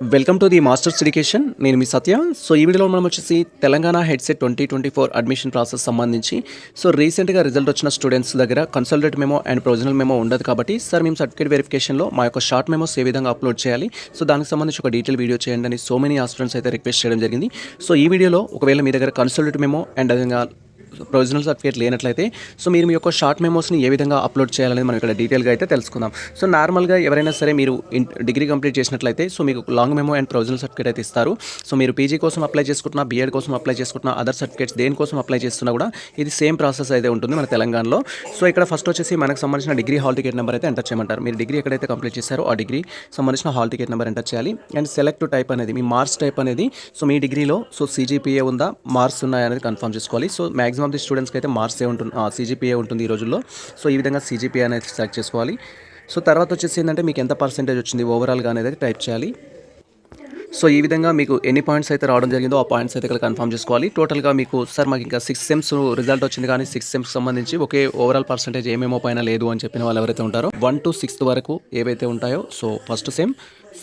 Welcome to the masters education నేను మీ Satya. So ఈ వీడియోలో మనం వచ్చేసి Telangana EdCET twenty twenty four admission process సంబంధించి సో రీసెంట్గా రిజల్ట్ వచ్చిన స్టూడెంట్స్ దగ్గర కన్సల్టేట్ మేమో అండ్ ప్రొవిజనల్ మేమో ఉండదు కాబట్టి సార్ మేము సర్టిఫికేట్ వెరిఫికేషన్లో మా యొక్క షార్ట్ మెమోస్ ఏ విధంగా అప్లోడ్ చేయాలి? సో దానికి సంబంధించి ఒక డీటెయిల్ వీడియో చేయండి అని సో మెనీ స్టూడెంట్స్ అయితే రిక్వెస్ట్ చేయడం జరిగింది. సో ఈ వీడియోలో ఒకవేళ మీ దగ్గర కన్సల్టేట్ మేమో అండ్ అదేవిధంగా ప్రొవిజనల్ సర్టిఫికేట్ లేనట్లయితే సో మీరు మీ యొక్క షార్ట్ మెమోస్ని ఏ విధంగా అప్లోడ్ చేయాలనేది మనం ఇక్కడ డీటెయిల్గా అయితే తెలుసుకుందాం. సో నార్మల్గా ఎవరైనా సరే మీరు డిగ్రీ కంప్లీట్ చేసినట్లయితే సో మీకు long memo and provisional certificate అయితే ఇస్తారు. సో మీరు పీజీ కోసం అప్లై చేసుకుంటున్నా బీఎడ్ కోసం అప్లై చేసుకుంటున్నా అదర్ సర్టిఫికేట్స్ దేనికోసం అప్లై చేస్తున్నా కూడా ఇది సేమ్ ప్రాసెస్ అయితే ఉంటుంది మన తెలంగాణలో. సో ఇక్కడ ఫస్ట్ వచ్చేసి మనకు సంబంధించిన డిగ్రీ హాల్ టికెట్ నెంబర్ అయితే ఎంటర్ చేయమంటారు. మీరు డిగ్రీ ఎక్కడైతే కంప్లీట్ చేశారో ఆ డిగ్రీ సంబంధించిన హాల్ టికెట్ నెంబర్ ఎంటర్ చేయాలి. అండ్ సెలెక్ట్ టైప్ అనేది మీ మార్క్స్ టైప్ అనేది సో మీ డిగ్రీలో సో సీజీపీఏ ఉందా మార్క్స్ ఉన్నాయా అనేది కన్ఫర్మ్ చేసుకోవాలి. సో మాక్సిమం ది స్టూడెంట్స్కి అయితే మార్క్స్ ఏ ఉంటుంది సీజీపీఏ ఉంటుంది ఈ రోజుల్లో. సో ఈ విధంగా సీజీపీఏ అనేది సెలెక్ట్ చేసుకోవాలి. సో తర్వాత వచ్చేసి ఏంటంటే మీకు ఎంత పర్సెంటేజ్ వచ్చింది? ఓవరాల్గా అనేది టైప్ చేయాలి. సో ఈ విధంగా మీకు ఎన్ని పాయింట్స్ అయితే రావడం జరిగిందో ఆ పాయింట్స్ అయితే ఇక్కడ కన్ఫర్మ్ చేసుకోవాలి. టోటల్గా మీకు సార్ మాకు ఇంకా సిక్స్ సెమ్స్ రిజల్ట్ వచ్చింది కానీ సిక్స్ సెమ్స్ సంబంధించి ఒకే ఓవరాల్ పర్సెంటేజ్ ఏమేమో పైన లేదు అని చెప్పిన వాళ్ళు ఎవరైతే ఉంటారో వన్ టు సిక్స్త్ వరకు ఏవైతే ఉంటాయో so first sem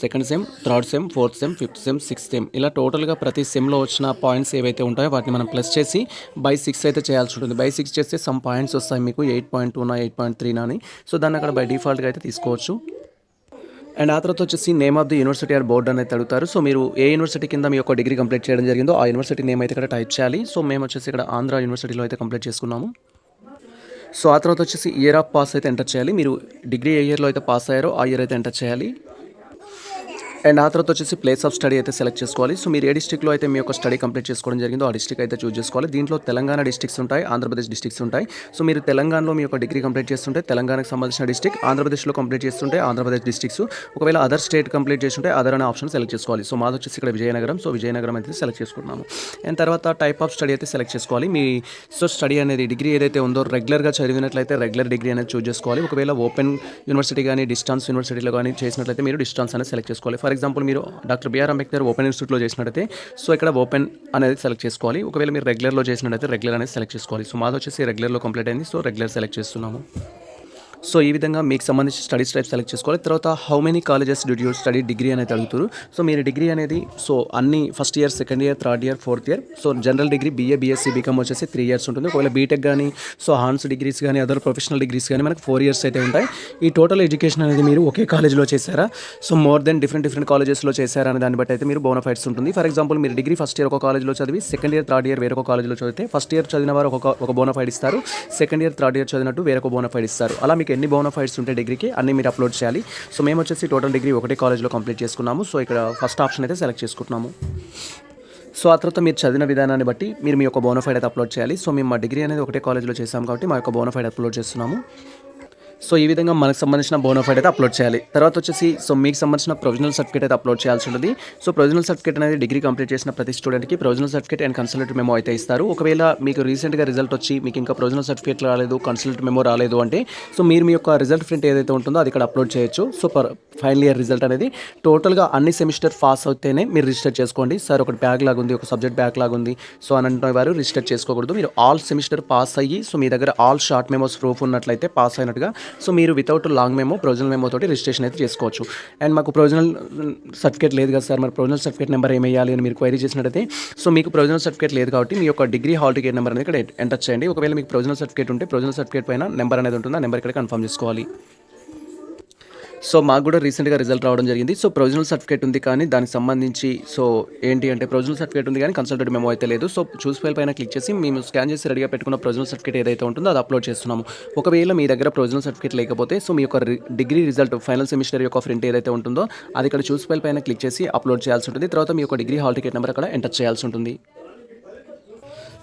second sem third sem fourth sem fifth sem sixth sem ఇలా టోటల్గా ప్రతి సెమ్లో వచ్చిన పాయింట్స్ ఏవైతే ఉంటాయో వాటిని మనం ప్లస్ చేసి బై సిక్స్ అయితే చేయాల్సి ఉంటుంది. బై సిక్స్ చేస్తే సమ్ పాయింట్స్ వస్తాయి మీకు. ఎయిట్ పాయింట్ టూనా ఎయిట్ పాయింట్ త్రీనా అని. సో దాన్ని అక్కడ బై డిఫాల్ట్గా అయితే తీసుకోవచ్చు. అండ్ ఆ తర్వాత వచ్చేసి name of the university or board అనేది అడుగుతారు. సో మీరు ఏ యూనివర్సిటీ కింద మీ యొక్క డిగ్రీ కంప్లీట్ చేయడం జరిగిందో ఆ యూనివర్సిటీ నేమ్ అయితే ఇక్కడ టైప్ చేయాలి. సో మేము వచ్చేసి ఇక్కడ ఆంధ్ర యూనివర్సిటీలో అయితే కంప్లీట్ చేసుకున్నాము. సో ఆ తర్వాత వచ్చేసి ఇయర్ ఆఫ్ పాస్ అయితే ఎంటర్ చేయాలి. మీరు డిగ్రీ ఏ ఇయర్లో అయితే పాస్ అయ్యారో ఆ ఇయర్ అయితే ఎంటర్ చేయాలి. అండ్ ఆ తర్వాత వచ్చేసి ప్లేస్ ఆఫ్ స్టడీ అయితే సెలెక్ట్ చేసుకోవాలి. సో మీరు ఏ డిస్టిక్లో అయితే మీ యొక్క స్టడీ కంప్లీట్ చేసుకోవడం జరిగిందో ఆ డిస్టిక్ అయితే చూస్ చేసుకోవాలి. దీంట్లో తెలంగాణ డిస్టిక్స్ ఉంటాయి ఆంధ్రప్రదేశ్ డిస్టిక్స్ ఉంటాయి. సో మీరు తెలంగాణలో మీ యొక్క డిగ్రీ కంప్లీట్ చేస్తుంటే తెలంగాణకు సంబంధించిన డిస్టిక్ ఆంధ్రప్రదేశ్లో కంప్లీట్ చేస్తుంటే ఆంధ్రప్రదేశ్ డిస్టిక్స్ ఒకవేళ అదర్ స్టేట్ కంప్లీట్ చేస్తుంటే అదర్ అనే ఆప్షన్ సెలెక్ట్ చేసుకోవాలి. సో మాది వచ్చేసి ఇక్కడ విజయనగరం. సో విజయనగరం అయితే సెలెక్ట్ చేసుకుంటున్నాము. అండ్ తర్వాత టైప్ ఆఫ్ స్టడీ అయితే సెలెక్ట్ చేసుకోవాలి. మీ సో స్టడీ అనేది డిగ్రీ ఏదైతే ఉందో రెగ్యులర్గా చదివినట్లయితే రెగ్యులర్ డిగ్రీ అనేది చూస్ చేసుకోవాలి. ఒకవేళ ఓపెన్ యూనివర్సిటీ కానీ డిస్టెన్స్ యూనివర్సిటీలో కానీ చేసినట్లయితే మీరు డిస్టెన్స్ అనేది సెలెక్ట్ చేసుకోవాలి. ఫర్ ఎగ్జాంపుల్ మీరు doctor B R Ambedkar open ఇన్స్టిట్యూట్లో చేసినట్టయితే సో ఇక్కడ ఓపెన్ అనేది సెలెక్ట్ చేసుకోవాలి. ఒకవేళ మీరు రెగ్యులర్లో చేసినట్టయితే రెగ్యులర్ అనేది సెలెక్ట్ చేసుకోవాలి. సో మాది వచ్చేసి రెగ్యులర్లో కంప్లీట్ అయింది. సో రెగ్యులర్ సెలెక్ట్ చేస్తున్నాము. సో ఈ విధంగా మీకు సంబంధించి స్టడీస్ టైప్ సెలెక్ట్ చేసుకోవాలి. తర్వాత how many colleges did you study degree అనేది అడుగుతారు సో మీరు డిగ్రీ అనేది సో అన్ని first year second year third year fourth year so general degree BA BSc BCom వచ్చేసి త్రీ ఇయర్స్ ఉంటుంది. ఒకవేళ బీటెక్ కానీ సో హాన్స్ డిగ్రీస్ కానీ అదర్ ప్రొఫెషనల్ డిగ్రీస్ కానీ మనకు ఫోర్ ఇయర్స్ అయితే ఉంటాయి. ఈ టోటల్ ఎడ్యుకేషన్ అనేది మీరు ఒకే కాలేజ్లో చేశారా? So more than different different కాలేజెస్లో చేశారా అనే దాన్ని బట్టి అయితే మీరు బోనఫైడ్స్ ఉంటుంది. ఫర్ ఎగ్జాంపుల్ మీరు డిగ్రీ ఫస్ట్ ఇయర్ ఒక కాలేజ్లో చదివి సెకండ్ ఇయర్ థర్డ్ ఇయర్ వేరొక కాలేజ్లో చదివితే ఫస్ట్ ఇయర్ చదివిన వారు ఒక ఒక బోనఫైడ్ ఇస్తారు. సెకండ్ ఇయర్ థర్డ్ ఇయర్ చదివినట్టు వేరొక బోనఫైడ్ ఇస్తారు. అలా మీకు ఎన్ని బోనోఫైడ్స్ ఉంటే డిగ్రీకి అన్ని మీరు అప్లోడ్ చేయాలి. సో మేము వచ్చేసి టోటల్ డిగ్రీ ఒకటే కాలేజ్లో కంప్లీట్ చేసుకున్నాము. సో ఇక్కడ ఫస్ట్ ఆప్షన్ అయితే సెలెక్ట్ చేసుకుంటున్నాము. సో ఆ తర్వాత మీరు చదివిన విధానాన్ని బట్టి మీరు మీ యొక్క బోనఫైడ్ అయితే అప్లోడ్ చేయాలి. సో మేము మా డిగ్రీ అనేది ఒకటే కాలేజ్లో చేసాం కాబట్టి మా యొక్క బోనఫైడ్ అప్లోడ్ చేస్తున్నాము. సో ఈ విధంగా మనకు సంబంధించిన బోనోఫైడ్ అయితే అప్లోడ్ చేయాలి. తర్వాత వచ్చేసి సో మీకు సంబంధించిన ప్రొవిజనల్ సర్టిఫికేట్ అయితే అప్లోడ్ చేయాల్సి ఉంటుంది. సో ప్రొవిజనల్ సర్టిఫికేట్ అనేది డిగ్రీ కంప్లీట్ చేసిన ప్రతి స్టూడెంట్కి provisional certificate and consolidated memo అయితే ఇస్తారు. ఒకవేళ మీకు రీసెంట్గా రిజల్ట్ వచ్చి మీకు ఇంకా ప్రొవిజనల్ సర్టిఫికేట్ రాలేదు కన్సల్ట్ మెమో రాలేదు అంటే సో మీరు మీ యొక్క రిజల్ట్ ప్రింట్ ఏదైతే ఉంటుందో అది ఇక్కడ అప్లోడ్ చేయొచ్చు. So per final year result అనేది టోటల్గా అన్ని సెమిస్టర్ పాస్ అవుతేనే మీరు రిజిస్టర్ చేసుకోండి. సార్ ఒకటి బ్యాగ్ లాగా ఉంది ఒక సబ్జెక్ట్ బ్యాగ్ లాగా ఉంది. సో అని అంటున్న వారు రిజిస్టర్ చేసుకోకూడదు. మీరు ఆల్ సెమిస్టర్ పాస్ అయ్యి సో మీ దగ్గర ఆల్ షార్ట్ మెమోస్ ప్రూఫ్ ఉన్నట్లయితే పాస్ అయినట్టుగా సో మీరు without long memo provisional memo తోటి రిజిస్ట్రేషన్ అయితే చేసుకోవచ్చు. అండ్ మాకు ప్రొవిజనల్ సర్టిఫికేట్ uh, లేదు కదా సార్ మరి ప్రొవిజనల్ సర్టిఫికేట్ నెంబర్ ఏమేయాలి అని మీరు క్వైరీ చేసినట్టయితే సో మీకు ప్రొవిజనల్ సర్టిఫికేట్ లేదు కాబట్టి మీ యొక్క డిగ్రీ హాల్ టికెట్ నెంబర్ అనేది ఇక్కడ ఎంటర్ చేయండి. ఒకవేళ మీకు ప్రొవిజనల్ సర్టిఫికేట్ ఉంటే ప్రొవిజనల్ సర్టిఫికేట్ పైన నెంబర్ అనేది ఉంటుంది ఆ నెంబర్ ఇక్కడ కన్ఫర్మ్ చేసుకోవాలి. సో మాకు కూడా రీసెంట్గా రిజల్ట్ రావడం జరిగింది. సో ప్రొవిజనల్ సర్టిఫికేట్ ఉంది కానీ దానికి సంబంధించి సో ఏంటి అంటే ప్రొవిజనల్ సర్టిఫికేట్ ఉంది కానీ కన్సల్టెడ్ మెమో అయితే లేదు. సో చూస్ ఫైల్ పైన క్లిక్ చేసి మేము స్కాన్ చేసి రెడీగా పెట్టుకున్న ప్రొవిజనల్ సర్టిఫికేట్ ఏదైతే ఉంటుందో అది అప్లోడ్ చేస్తున్నాము. ఒకవేళ మీ దగ్గర ప్రొవిజనల్ సర్టిఫికేట్ లేకపోతే సో మీ యొక్క డిగ్రీ రిజల్ట్ ఫైనల్ సెమిస్టర్ యొక్క ప్రింట్ ఏదైతే ఉంటుందో అది ఇక్కడ చూస్ ఫైల్ పైన క్లిక్ చేసి అప్లోడ్ చేయాల్సి ఉంటుంది. తర్వాత మీ యొక్క డిగ్రీ హాల్ టికెట్ నెంబర్ అక్కడ ఎంటర్ చేయాల్సి ఉంటుంది.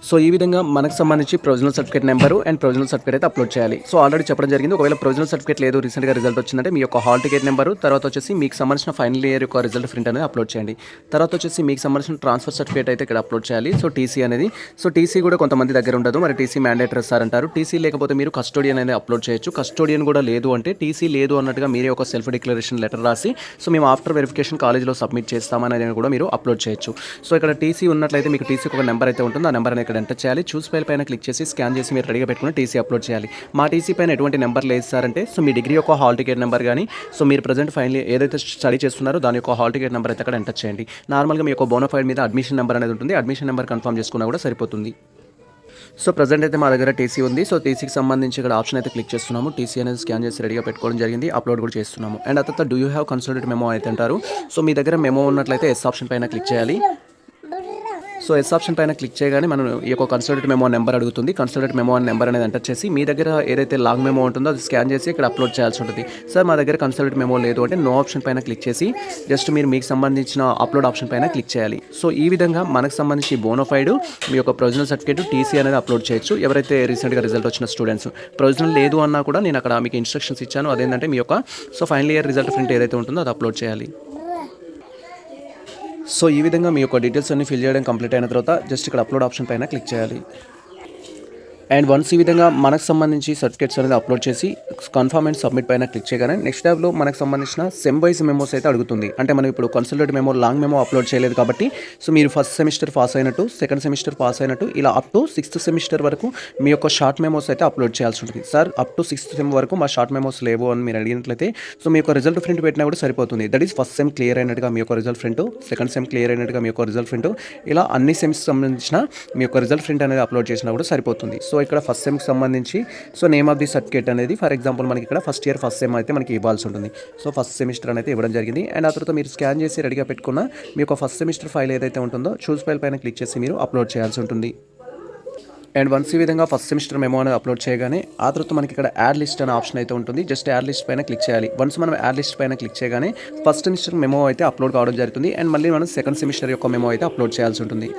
సో ఈ విధంగా మనకు సంబంధించి provisional certificate number and provisional certificate అయితే అప్లోడ్ చేయాలి. సో ఆల్రెడీ చెప్పడం జరిగింది. ఒకవేళ ప్రొవిజనల్ సర్టిఫికేట్ లేదు రీసెంట్గా రిజల్ట్ వచ్చిందంటే మీ యొక్క హాల్ టికెట్ నెంబరు తర్వాత వచ్చేసి మీకు సంబంధించిన ఫైనల్ ఇయర్ యొక్క రిజల్ట్ ప్రింట్ అనేది అప్లోడ్ చేయండి. తర్వాత వచ్చేసి మీకు సంబంధించిన ట్రాన్స్ఫర్ సర్టిఫికేట్ అయితే ఇక్కడ అప్లోడ్ చేయాలి. సో టీసీ అనేది సో టీసీ కూడా కొంతమంది దగ్గర ఉండదు. మరి టీసీ మ్యాండేటరీ సార్ అంటారు. టీసీ లేకపోతే మీరు కస్టోడియన్ అనేది అప్లోడ్ చేయొచ్చు. కస్టోడియన్ కూడా లేదు అంటే టీసీ లేదు అన్నట్టుగా మీరే ఒక సెల్ఫ్ డిక్లరేషన్ లెటర్ రాసి సో మేము ఆఫ్టర్ వెరిఫికేషన్ కాలేజ్లో సబ్మిట్ చేస్తామని కూడా మీరు అప్లోడ్ చేయొచ్చు. సో ఇక్కడ టీసీ ఉన్నట్లయితే మీకు టీసీకి ఒక నెంబర్ అయితే ఉంటుంది. ఆ నెంబర్ అనేది ఇక్కడ ఎంటర్ చేయాలి? చూస్ ఫైల్ పైన క్లిక్ చేసి స్కాన్ చేసి మీరు రెడీగా పెట్టుకుని టీసీ అప్లోడ్ చేయాలి. మా టీసీ పైన ఎటువంటి నెంబర్ లేదు సార్ అంటే సో మీ డిగ్రీ యొక్క హాల్ టికెట్ నెంబర్ కానీ సో మీరు ప్రజెంట్ ఫైనల్ ఏదైతే స్టడీ చేస్తున్నారో దాని యొక్క హాల్ టికెట్ నెంబర్ అయితే అక్కడ ఎంటర్ చేయండి. నార్మల్గా మీ యొక్క బోనోఫైడ్ మీద అడ్మిషన్ నెంబర్ అనేది ఉంటుంది. అడ్మిషన్ నెంబర్ కన్ఫర్మ్ చేసుకున్నా కూడా సరిపోతుంది. సో ప్రజెంట్ అయితే మా దగ్గర టీసీ ఉంది. సో టీసీకి సంబంధించి ఇక్కడ ఆప్షన్ అయితే క్లిక్ చేస్తున్నాము. టీసీ అనేది స్కాన్ చేసి రెడీగా పెట్టుకోవడం జరిగింది. అప్లోడ్ కూడా చేస్తున్నాము. అండ్ ఆ తర్వాత do you have consolidated memo అయితే అంటారు. సో మీ దగ్గర మెమో ఉన్నట్లయితే ఎస్ ఆప్షన్ పైన క్లిక్ చేయాలి. సో ఎస్ ఆప్షన్ పైన క్లిక్ చేయగానే మనం ఈ యొక్క కన్సల్టెంట్ మెమో నెంబర్ అడుగుతుంది. కన్సల్టెంట్ మెమో అనే నెంబర్ అనేది ఎంటర్ చేసి మీ దగ్గర ఏదైతే లాంగ్ మెమో ఉంటుందో అది స్కాన్ చేసి ఇక్కడ అప్లోడ్ చేయాల్సి ఉంటుంది. సార్ మా దగ్గర కన్సల్టెంట్ మెమో లేదు అంటే నో ఆప్షన్ పైన క్లిక్ చేసి జస్ట్ మీరు మీకు సంబంధించిన అప్లోడ్ ఆప్షన్ పైన క్లిక్ చేయాలి. సో ఈ విధంగా మనకు సంబంధించి బోనోఫైడ్ మీ యొక్క ప్రొవిజనల్ సర్టిఫికేట్ టీసీ అనేది అప్లోడ్ చేయొచ్చు. ఎవరైతే రీసెంట్గా రిజల్ట్ వచ్చిన స్టూడెంట్స్ ప్రొవిజనల్ లేదు అన్నా కూడా నేను అక్కడ మీకు ఇన్స్ట్రక్షన్స్ ఇచ్చాను. అదేంటంటే మీ యొక్క so final year result print ఏదైతే ఉంటుందో అది అప్లోడ్ చేయాలి. సో ఈ విధంగా మీ యొక్క డీటెయిల్స్ అన్ని ఫిల్ చేయడం కంప్లీట్ అయిన తర్వాత జస్ట్ ఇక్కడ అప్లోడ్ ఆప్షన్ పైన క్లిక్ చేయాలి. అండ్ వన్స్ ఈ విధంగా మనకు సంబంధించి సర్టిఫికేట్స్ అనేది అప్లోడ్ చేసి కన్ఫర్మ్ అండ్ సబ్మిట్ పైన క్లిక్ చేయగానే నెక్స్ట్ ట్యాబ్లో మనకు సంబంధించిన సెమ్ వైజ్ మెమోస్ అయితే అడుగుతుంది. అంటే మనం ఇప్పుడు consolidated memo long memo upload చేయలేదు కాబట్టి సో మీరు ఫస్ట్ సెమిస్టర్ పాస్ అయినట్టు సెకండ్ సెమిస్టర్ పాస్ అయినట్టు ఇలా అప్ టు సిక్స్త్ సెమిస్టర్ వరకు మీ యొక్క షార్ట్ మెమోస్ అయితే అప్లోడ్ చేయాల్సి ఉంటుంది. Sir up to sixth sem వరకు మా షార్ట్ మెమోస్ లేవు అని మీరు అడిగినట్లయితే సో మీ యొక్క రిజల్ట్ ఫ్రంట్ పెట్టినా కూడా సరిపోతుంది. That is first sem clear అయినట్టుగా మీ యొక్క result front second sem clear అయినట్టుగా మీ యొక్క రిజల్ట్ ఫ్రంట్ ఇలా అన్ని సెమ్స్ సంబంధించిన మీ యొక్క రిజల్ట్ ఫ్రంట్ అనేది అప్లోడ్ చేసినా కూడా సరిపోతుంది. సో ఇక్కడ ఫస్ట్ సెమ్కి సంబంధించి so name of the certificate అనేది ఫర్ ఎగ్జాంపుల్ మనకి ఇక్కడ ఫస్ట్ ఇయర్ ఫస్ట్ సెమ్ అయితే మనకి ఇవ్వాల్సి ఉంటుంది. సో ఫస్ట్ సెమిస్టర్ అనేది ఇవ్వడం జరిగింది. అండ్ ఆ తర్వాత మీరు స్కాన్ చేసి రెడీగా పెట్టుకున్న మీ యొక్క ఫస్ట్ సెమిస్టర్ ఫైల్ ఏదైతే ఉంటుందో చూస్ ఫైల్ పైన క్లిక్ చేసి మీరు అప్లోడ్ చేయాల్సి ఉంటుంది. అండ్ వన్స్ ఈ విధంగా ఫస్ట్ సెమిస్టర్ మెమో అనేది అప్లోడ్ చేయగానే ఆ తర్వాత మనకి ఇక్కడ యాడ్ లిస్ట్ అనే ఆప్షన్ అయితే ఉంటుంది. జస్ట్ యాడ్ లిస్ట్ పైన క్లిక్ చేయాలి. వన్స్ మనం యాడ్ లిస్ట్ పైన క్లిక్ చేయగానే ఫస్ట్ సెమిస్టర్ మెమో అయితే అప్లోడ్ కావడం జరుగుతుంది. అండ్ మళ్ళీ మనం సెకండ్ సెమిస్టర్ యొక్క మెమో అయితే అప్లోడ్ చేయాల్సి ఉంటుంది.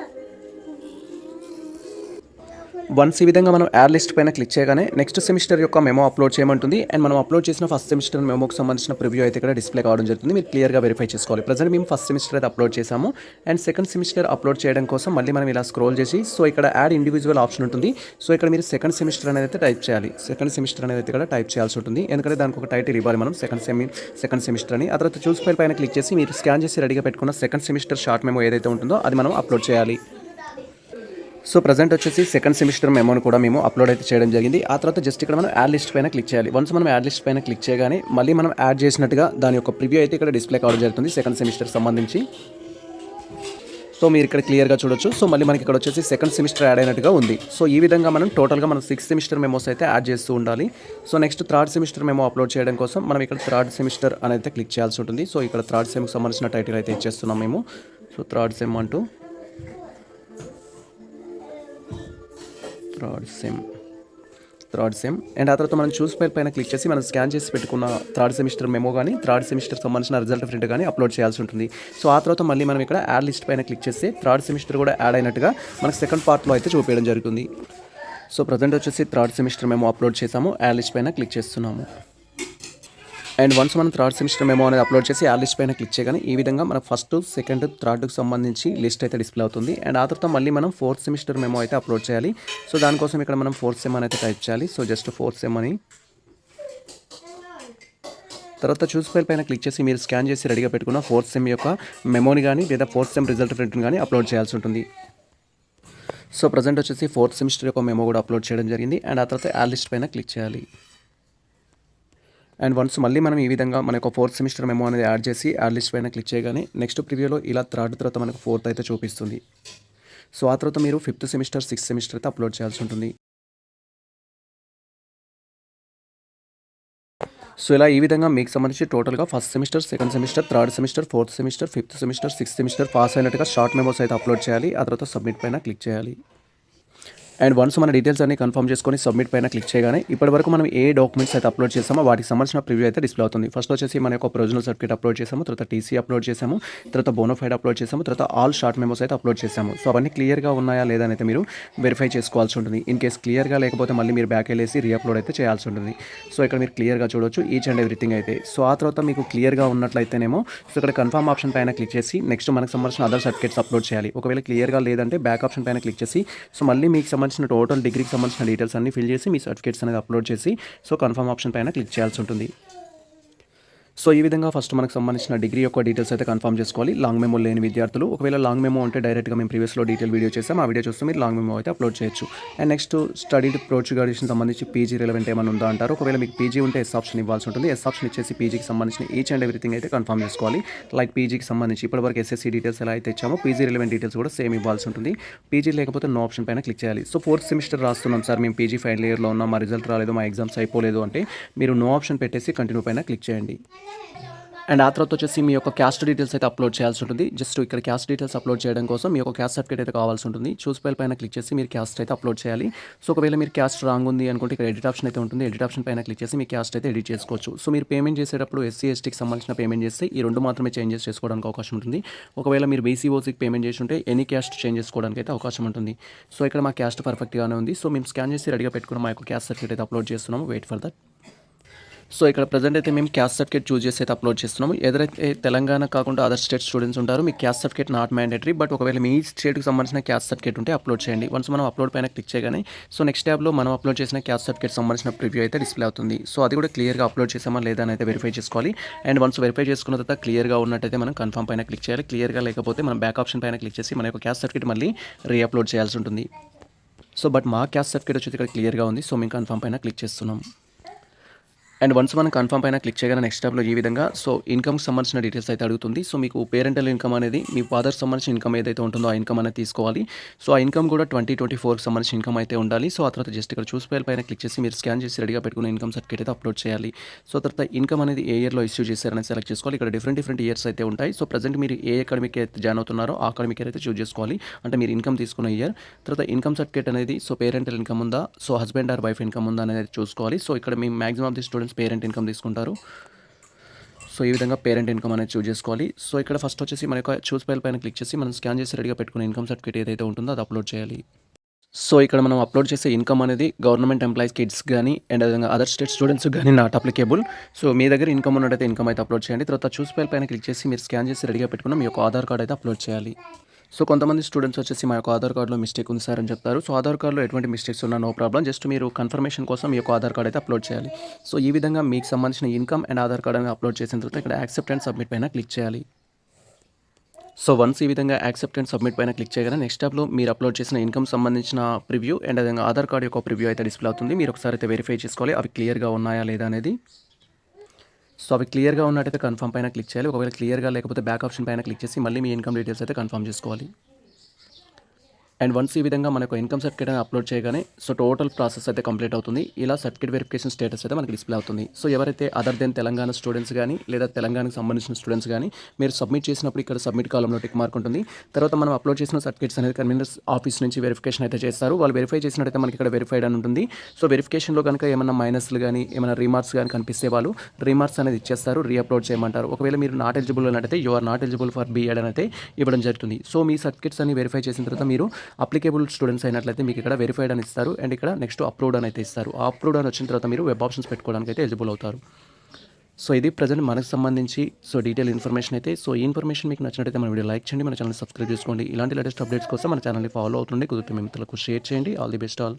వన్స్ ఈ విధంగా మనం యాడ్ లిస్ట్ పైన క్లిక్ చేయగానే నెక్స్ట్ సెమిస్టర్ యొక్క మెమో అప్లోడ్ చేయమంటుంది. అండ్ మనం అప్లోడ్ చేసిన ఫస్ట్ సెమిస్టర్ మెమోకి సంబంధించిన ప్రివ్యూ అయితే ఇక్కడ డిస్ప్లే కావడం జరుగుతుంది. మీరు క్లియర్గా వెరిఫై చేసుకోవాలి. ప్రజెంట్ మేము ఫస్ట్ సెమిస్టర్ అయితే అప్లోడ్ చేసాము అండ్ సెకండ్ సెమిస్టర్ అప్లోడ్ చేయడం కోసం మళ్ళీ మనం ఇలా స్క్రోల్ చేసి సో ఇక్కడ యాడ్ ఇండివిజువల్ ఆప్షన్ ఉంటుంది. సో ఇక్కడ మీరు సెకండ్ సెమిస్టర్ అనేది అయితే టైప్ చేయాలి. సెకండ్ సెమిస్టర్ అనేది అయితే ఇక్కడ టైప్ చేయాల్సి ఉంటుంది. ఎందుకంటే దానికి ఒక టైటిల్ ఇవ్వాలి మనం సెకండ్ సెమి సెకండ్ సెమిస్టర్ అని. ఆ తర్వాత చూస్ ఫైల్ పైన క్లిక్ చేసి మీరు స్కాన్ చేసి రెడీగా పెట్టుకున్న సెకండ్ సెమిస్టర్ షార్ట్ మెమో ఏదైతే ఉంటుందో అది మనం అప్లోడ్ చేయాలి. సో ప్రజెంట్ వచ్చేసి సెకండ్ సెమిస్టర్ మెమోని కూడా మేము అప్లోడ్ అయితే చేయడం జరిగింది. ఆ తర్వాత జస్ట్ ఇక్కడ మనం యాడ్ లిస్ట్ పైన క్లిక్ చేయాలి. వన్స్ మనం యాడ్ లిస్ట్ పైన క్లిక్ చేయగానే మళ్ళీ మనం యాడ్ చేసినట్టుగా దాని యొక్క ప్రివ్యూ అయితే ఇక్కడ డిస్ప్లే కావడం జరుగుతుంది సెకండ్ సెమిస్టర్ సంబంధించి. సో మీరు ఇక్కడ క్లియర్గా చూడొచ్చు. సో మళ్ళీ మనకి ఇక్కడ వచ్చేసి సెకండ్ సెమిస్టర్ యాడ్ అయినట్టుగా ఉంది. సో ఈ విధంగా మనం టోటల్గా మనం సిక్స్త్ సెమిస్టర్ మెమోస్ అయితే యాడ్ చేస్తూ ఉండాలి. So next third semester memo upload చేయడం కోసం మనం ఇక్కడ థర్డ్ సెమిస్టర్ అనేది క్లిక్ చేయాల్సి ఉంటుంది. సో ఇక్కడ థర్డ్ సెమ్కి సంబంధించిన టైటిల్ అయితే ఇచ్చేస్తున్నాం మేము. సో థర్డ్ సెమ్ అంటూ third sem third sem and ఆ తర్వాత మనం చూస్ ఫైల్ పైన క్లిక్ చేసి మనం స్కాన్ చేసి పెట్టుకున్న థర్డ్ సెమిస్టర్ మెమో కానీ థర్డ్ సెమిస్టర్ సంబంధించిన రిజల్ట్ ప్రింట్ కానీ అప్లోడ్ చేయాల్సి ఉంటుంది. సో ఆ తర్వాత మళ్ళీ మనం ఇక్కడ యాడ్ లిస్ట్ పైన క్లిక్ చేస్తే థర్డ్ సెమిస్టర్ కూడా యాడ్ అయినట్టుగా మనకు సెకండ్ పార్ట్లో అయితే చూపించడం జరుగుతుంది. సో ప్రజెంట్ వచ్చేసి థర్డ్ సెమిస్టర్ మేము అప్లోడ్ చేసాము. యాడ్ లిస్ట్ పైన క్లిక్ చేస్తున్నాము. అండ్ వన్స్ మనం థర్డ్ సెమిస్టర్ మెమో అనేది అప్లోడ్ చేసి ఆ లిస్ట్ పైన క్లిక్ చేయగానే ఈ విధంగా మనకు ఫస్ట్ సెకండ్ థర్డ్కి సంబంధించి లిస్ట్ అయితే డిస్ప్లే అవుతుంది. అండ్ ఆ తర్వాత మళ్ళీ మనం ఫోర్త్ సెమిస్టర్ మెమో అయితే అప్లోడ్ చేయాలి. సో దానికోసం ఇక్కడ మనం ఫోర్త్ సెమ్ అని అయితే టైప్ చేయాలి. సో జస్ట్ ఫోర్త్ సెమ్ అని. తర్వాత చూస్ ఫైల్ పైన క్లిక్ చేసి మీరు స్కాన్ చేసి రెడీగా పెట్టుకున్న ఫోర్త్ సెమ్ యొక్క మెమోని కానీ లేదా ఫోర్త్ సెమ్ రిజల్ట్ ప్రింట్ని కానీ అప్లోడ్ చేయాల్సి ఉంటుంది. సో ప్రజెంట్ వచ్చేసి ఫోర్త్ సెమిస్టర్ యొక్క మెమో కూడా అప్లోడ్ చేయడం జరిగింది. అండ్ ఆ తర్వాత ఆ లిస్ట్ పైన క్లిక్ చేయాలి. అండ్ వన్స్ మళ్ళీ మనం ఈ విధంగా మన యొక్క ఫోర్త్ సెమిస్టర్ మెమో అనేది యాడ్ చేసి యాడ్ లిస్ట్ పైన క్లిక్ చేయగానే నెక్స్ట్ ప్రివ్యూలో ఇలా థర్డ్ తర్వాత మనకు ఫోర్త్ అయితే చూపిస్తుంది. సో ఆ తర్వాత మీరు ఫిఫ్త్ సెమిస్టర్ సిక్స్త్ సెమిస్టర్ అయితే అప్లోడ్ చేయాల్సి ఉంటుంది. సో ఇలా ఈ విధంగా మీకు సంబంధించి టోటల్గా first semester second semester third semester fourth semester fifth semester sixth semester pass అయినట్టుగా షార్ట్ మెమోస్ అయితే అప్లోడ్ చేయాలి. ఆ తర్వాత సబ్మిట్ పైన క్లిక్ చేయాలి. అండ్ వన్స్ మన డీటెయిల్స్ అన్ని కన్ఫర్మ్ చేసుకొని సబ్మిట్ పైన క్లిక్ చేయగానే ఇప్పటి వరకు మనం ఏ డాక్యుమెంట్స్ అయితే అప్లోడ్ చేసామో వాటికి సంబంధించిన ప్రివ్యూ అయితే డిస్ప్లే అవుతుంది. ఫస్ట్ వచ్చేసి మన యొక్క ప్రొవిజనల్ సర్టిఫికేట్ అప్లోడ్ చేసాము తర్వాత టీసీ అప్లోడ్ చేసాము తర్వాత బోనోఫైడ్ అప్లోడ్ చేసాము తర్వాత ఆల్ షార్ట్ మెమోస్ అయితే అప్లోడ్ చేసాము సో అవన్నీ క్లియర్గా ఉన్నాయా లేదా అయితే మీరు వెరిఫై చేసుకోవాల్సి ఉంటుంది. ఇన్ కేస్ క్లియర్గా లేకపోతే మళ్ళీ మీరు బ్యాక్ వెళ్ళేసి రీఅప్లోడ్ అయితే చేయాల్సి ఉంటుంది. సో ఇక్కడ మీరు క్లియర్గా చూడొచ్చు ఈచ్ అండ్ ఎవ్రీథింగ్ అయితే. సో ఆ తర్వాత మీకు క్లియర్గా ఉన్నట్లయితేనేమో సో ఇక్కడ కన్ఫర్మ్ ఆప్షన్ పైన క్లిక్ చేసి నెక్స్ట్ మనకు సంబంధించిన అదర్ సర్టిఫికేట్స్ అప్లోడ్ చేయాలి. ఒకవేళ క్లియర్గా లేదంటే బ్యాక్ ఆప్షన్ పైన క్లిక్ చేసి సో మళ్ళీ మీకు సంబంధించిన టోటల్ డిగ్రీకి సంబంధించిన డీటెయిల్స్ అన్ని ఫిల్ చేసి మీ సర్టిఫికేట్స్ అనేది అప్లోడ్ చేసి సో కన్ఫర్మ్ ఆప్షన్ పైన క్లిక్ చేయాల్సి ఉంటుంది. సో ఈ విధంగా ఫస్ట్ మనకు సంబంధించిన డిగ్రీ యొక్క డీటెయిల్స్ అయితే కన్ఫర్మ్ చేసుకోవాలి. లాంగ్ మెమో లేని విద్యార్థులు ఒకవేళ లాంగ్ మెమో ఉంటే డైరెక్ట్గా మేము ప్రీవియస్లో డీటెయిల్ వీడియో చేసాం ఆ వీడియో చూస్తే మీరు లాంగ్ మెమో అయితే అప్లోడ్ చేయొచ్చు. అండ్ నెక్స్ట్ స్టడీ ప్రోచ్ గ్రాడ్యుయేషన్ సంబంధించి పీజీ రిలవెంట్ ఏమైనా ఉందా అంటారు? ఒకవేళ మీకు పీజీ ఉంటే ఎస్ ఆప్షన్ ఇవ్వాల్సి ఉంటుంది. ఎస్ ఆప్షన్ ఇచ్చేసి పీజీకి సంబంధించిన ఈచ్ అండ్ ఎవ్రీథింగ్ అయితే కన్ఫర్మ్ చేసుకోవాలి. లైక్ పీజీకి సంబంధించి ఇప్పటివరకు ఎస్ఎస్సీ డీటెయిల్స్ ఎలా అయితే ఇచ్చామో పీజీ రిలవెంట్ డీటెయిల్స్ కూడా సేమ్ ఇవ్వాల్సి ఉంటుంది. పీజీ లేకపోతే నో ఆప్షన్ పైన క్లిక్ చేయాలి. సో ఫోర్త్ సెమిస్టర్ రాస్తున్నాం సార్. మేము పీజీ ఫైనల్ ఇయర్లో ఉన్నాం. మా రిజల్ట్ రాలేదు. మా ఎగ్జామ్స్ అయిపోలేదు అంటే మీరు నో ఆప్షన్ పెట్టేసి కంటిన్యూ పైన క్లిక్ చేయండి. అండ్ ఆ తర్వాత వచ్చేసి మీ యొక్క క్యాస్ట్ డీటెయిల్స్ అయితే అప్లోడ్ చేయాల్సి ఉంటుంది. జస్ట్ ఇక్కడ క్యాస్ట్ డీటెయిల్స్ అప్లోడ్ చేయడం కోసం మీ యొక్క క్యాస్ట్ సర్టిఫికేట్ అయితే కావాల్సి ఉంటుంది. చూస్ ఫైల్ పైన క్లిక్ చేసి మీరు క్యాస్ట్ అయితే అప్లోడ్ చేయాలి. సో ఒకవేళ మీరు క్యాస్ట్ రాంగ్ ఉంది అనుకుంటే ఇక్కడ ఎడిట్ ఆప్షన్ అయితే ఉంటుంది. ఎడిట్ ఆప్షన్ పైన క్లిక్ చేసి మీ క్యాస్ట్ అయితే ఎడిట్ చేసుకోవచ్చు. సో మీరు పేమెంట్ చేసేటప్పుడు ఎస్సీ ఎస్టీకి సంబంధించిన పేమెంట్ చేస్తే ఈ రెండు మాత్రమే చేంజెస్ చేసుకోవడానికి అవకాశం ఉంటుంది. ఒకవేళ మీరు బీసీ ఓసీకి పేమెంట్ చేసి ఉంటే ఎనీ క్యాస్ట్ చేంజ్ చేసుకోవడానికి అయితే అవకాశం ఉంటుంది. సో ఇక్కడ మా క్యాస్ట్ పర్ఫెక్ట్గానే ఉంది. సో మేము స్కాన్ చేసి రెడీగా పెట్టుకున్న మా యొక్క క్యాస్ట్ సర్టిఫికేట్ అయితే అప్లోడ్ చేస్తున్నాము. వెయిట్ ఫర్ దట్ సో ఇక్కడ ప్రజెంట్ అయితే మేము క్యాస్ట్ సర్టిఫికేట్ చూస్ చేసి అయితే అప్లోడ్ చేస్తున్నాము. ఎదరైతే తెలంగాణ కాకుండా అదర్ స్టేట్ స్టూడెంట్స్ ఉంటారు మీ caste certificate not mandatory but ఒకవేళ మీ స్టేట్కి సంబంధించిన క్యాస్ట్ సర్టిఫికేట్ ఉంటే అప్లోడ్ చేయండి. వన్స్ మనం అప్లోడ్ పైన క్లిక్ చేయగానే సో నెక్స్ట్ ట్యాబ్లో మనం అప్లోడ్ చేసిన క్యాస్ట్ సర్టిఫికేట్ సంబంధించిన ప్రివ్యూ అయితే డిస్ప్లే అవుతుంది. సో అది కూడా క్లియర్గా అప్లోడ్ చేసామా లేదా అని అయితే వెరిఫై చేసుకోవాలి. అండ్ వన్స్ వెరిఫై చేసుకున్న తర్వాత క్లియర్గా ఉన్నట్టయితే మనం కన్ఫర్మ్ పైన క్లిక్ చేయాలి. క్లియర్గా లేకపోతే మనం బ్యాక్ ఆప్షన్ పైన క్లిక్ చేసి మన యొక్క క్యాస్ట్ సర్టిఫికేట్ మళ్ళీ రీ అప్లోడ్ చేయాల్సి ఉంటుంది. సో బట్ మా క్యాస్ట్ సర్టిఫికేట్ వచ్చి ఇక్కడ క్లియర్గా ఉంది. సో మేము కన్ఫర్మ్ పైన క్లిక్ చేస్తున్నాం. అండ్ వన్స్ మనం కన్ఫర్మ్ పైన క్లిక్ చేయగానే నెక్స్ట్ స్టెప్లో ఈ విధంగా సో ఇన్కమ్కి సంబంధించిన డీటెయిల్స్ అయితే అడుగుతుంది. సో మీకు పేరెంటల్ ఇన్కమ్ అనేది మీ ఫాదర్ సంబంధించిన ఇన్కమ్ ఏదైతే ఉంటుందో ఆ ఇన్కమ్ అనేది తీసుకోవాలి. సో ఆ ఇన్కమ్ కూడా ట్వంటీ ట్వంటీ ఫోర్కి సంబంధించిన ఇన్కమ్ అయితే ఉండాలి. సో ఆ తర్వాత జస్ట్ ఇక్కడ చూస్ ఫైల్ పైన క్లిక్ చేసి మీరు స్కాన్ చేసి రెడీగా పెట్టుకున్న ఇన్కమ్ సర్టిఫికేట్ అయితే అప్లోడ్ చేయాలి. సో తర్వాత ఇన్కమ్ అనేది ఏ ఇయర్లో ఇష్యూ చేశారని సెలెక్ట్ చేసుకోవాలి. ఇక్కడ డిఫరెంట్ డిఫరెంట్ ఇయర్స్ అయితే ఉంటాయి. సో ప్రజెంట్ మీరు ఏ అకాడమిక్ అయితే జాయిన్ అవుతున్నారో ఆ అకాడమిక్ అయితే చూస్ చేసుకోవాలి. అంటే మీరు ఇన్కమ్ తీసుకున్న ఇయర్ తర్వాత ఇన్కమ్ సర్టిఫికేట్ అనేది సో పేరెంటల్ ఇన్కమ్ ఉందా? So husband or wife income ఉందా అనేది చూసుకోవాలి. సో ఇక్కడ మీ maximum of the students parent income తీసుకుంటారు. సో ఈ విధంగా పేరెంట్ ఇన్కమ్ అనేది చూస్ చేసుకోవాలి. సో ఇక్కడ ఫస్ట్ వచ్చేసి మన యొక్క చూస్ ఫైల్ పైన క్లిక్ చేసి మనం స్కాన్ చేసి రెడీగా పెట్టుకున్న ఇన్కమ్ సర్టిఫికేట్ ఏదైతే ఉంటుందో అది అప్లోడ్ చేయాలి. సో ఇక్కడ మనం అప్లోడ్ చేసే ఇన్కమ్ అనేది గవర్నమెంట్ ఎంప్లాయీస్ కిడ్స్ కానీ అండ్ అదేవిధంగా అదర్ స్టేట్ స్టూడెంట్స్ కానీ నాట్ అప్లికేబుల్ సో మీ దగ్గర ఇన్కమ్ ఉన్నట్టయితే ఇన్కమ్ అయితే అప్లోడ్ చేయండి. తర్వాత చూస్ ఫైల్ పైన క్లిక్ చేసి మీరు స్కాన్ చేసి రెడీగా పెట్టుకున్న మీ యొక్క ఆధార్ కార్డ్ అయితే అప్లోడ్ చేయాలి. సో కొంతమంది స్టూడెంట్స్ వచ్చేసి మా యొక్క ఆధార్ కార్డులో మిస్టేక్ ఉంది సార్ అని చెప్తారు. సో ఆధార్ కార్డులో ఎటువంటి మిస్టేక్స్ ఉన్నా నో ప్రాబ్లం జస్ట్ మీరు కన్ఫర్మేషన్ కోసం మీ యొక్క ఆధార్ కార్డ్ అయితే అప్లోడ్ చేయాలి. సో ఈ విధంగా మీకు సంబంధించిన ఇన్కమ్ అండ్ ఆధార్ కార్డ్ అనేది అప్లోడ్ చేసిన తర్వాత ఇక్కడ యాక్సెప్ట్ అండ్ సబ్మిట్ పైన క్లిక్ చేయాలి. సో వన్స్ ఈ విధంగా యాక్సెప్ట్ అండ్ సబ్మిట్ పైన క్లిక్ చేయగానే నెక్స్ట్ స్టెప్లో మీరు అప్లోడ్ చేసిన ఇన్కమ్ సంబంధించిన ప్రివ్యూ అండ్ అదేవిధంగా ఆధార్ కార్డ్ యొక్క ప్రివ్యూ అయితే డిస్ప్లే అవుతుంది. మీరు ఒకసారి అయితే వెరిఫై చేసుకోవాలి. అవి క్లియర్గా ఉన్నాయా లేదా అనేది. సో అవి క్లియర్గా ఉన్నట్టయితే కన్ఫర్మ్ పైన క్లిక్ చేయాలి. ఒకవేళ క్లియర్గా లేకపోతే బ్యాక్ ఆప్షన్ పైన క్లిక్ చేసి మళ్ళీ మీ ఇన్కమ్ డీటెయిల్స్ అయితే కన్ఫర్మ్ చేసుకోవాలి. అండ్ వన్స్ ఈ విధంగా మనకు ఇన్కమ్ సర్టిఫికేట్ అని అప్లోడ్ చేయగానే సో టోటల్ ప్రాసెస్ అయితే కంప్లీట్ అవుతుంది. ఇలా సర్టిఫికేట్ వెరిఫికేషన్ స్టేటస్ అయితే మనకి డిస్ప్లే అవుతుంది. సో ఎవరైతే అదర్ దెన్ తెలంగాణ స్టూడెంట్స్ కానీ లేదా తెలంగాణకు సంబంధించిన స్టూడెంట్స్ కానీ మీరు సబ్మిట్ చేసినప్పుడు ఇక్కడ సబ్మిట్ కాలంలో టిక్ మార్క్ ఉంటుంది. తర్వాత మనం అప్లోడ్ చేసిన సర్టిఫికేట్స్ అనేది కన్వీనర్స్ ఆఫీస్ నుంచి వెరిఫికేషన్ అయితే చేస్తారు. వాళ్ళు వెరిఫై చేసినట్టయితే మనకి ఇక్కడ వెరిఫైడ్ అని ఉంటుంది. సో వెరిఫికేషన్లో కనుక ఏమైనా మైనస్లు కానీ ఏమైనా రీమార్క్స్ కానీ కనిపిస్తే వాళ్ళు రీమార్క్స్ అనేది ఇచ్చేస్తారు రీఅప్లోడ్ చేయమంటారు. ఒకవేళ మీరు నాట్ ఎలిజిబుల్ అన్నట్టయితే you are not eligible for BEd అని అయితే ఇవ్వడం జరుగుతుంది. సో మీ సర్టిఫికేట్స్ అన్ని వెరిఫై చేసిన తర్వాత మీరు అప్లికేబుల్ స్టూడెంట్స్ అయినట్లయితే మీకు ఇక్కడ వెరిఫైడ్ అని ఇస్తారు. అండ్ ఇక్కడ నెక్స్ట్ అప్లోడ్ అని అయితే ఇస్తారు. ఆ అప్లోడ్ అని వచ్చిన తర్వాత మీరు వెబ్ ఆప్షన్స్ పెట్టుకోవడానికి అయితే ఎలిజిబుల్ అవుతారు. సో ఇది ప్రజెంట్ మనకు సంబంధించి సో డీటెయిల్ ఇన్ఫర్మేషన్ అయితే. సో ఈ ఇన్ఫర్మేషన్ మీకు నచ్చినట్టయితే మన వీడియో లైక్ చేయండి మన ఛానల్ సబ్స్క్రైబ్ చేసుకోండి. ఇలాంటి లేటెస్ట్ అప్డేట్స్ కోసం మన ఛానల్ని ఫాలో అవుతుంది కుదిరితే మీ మిత్రులకు షేర్ చేయండి. All the best all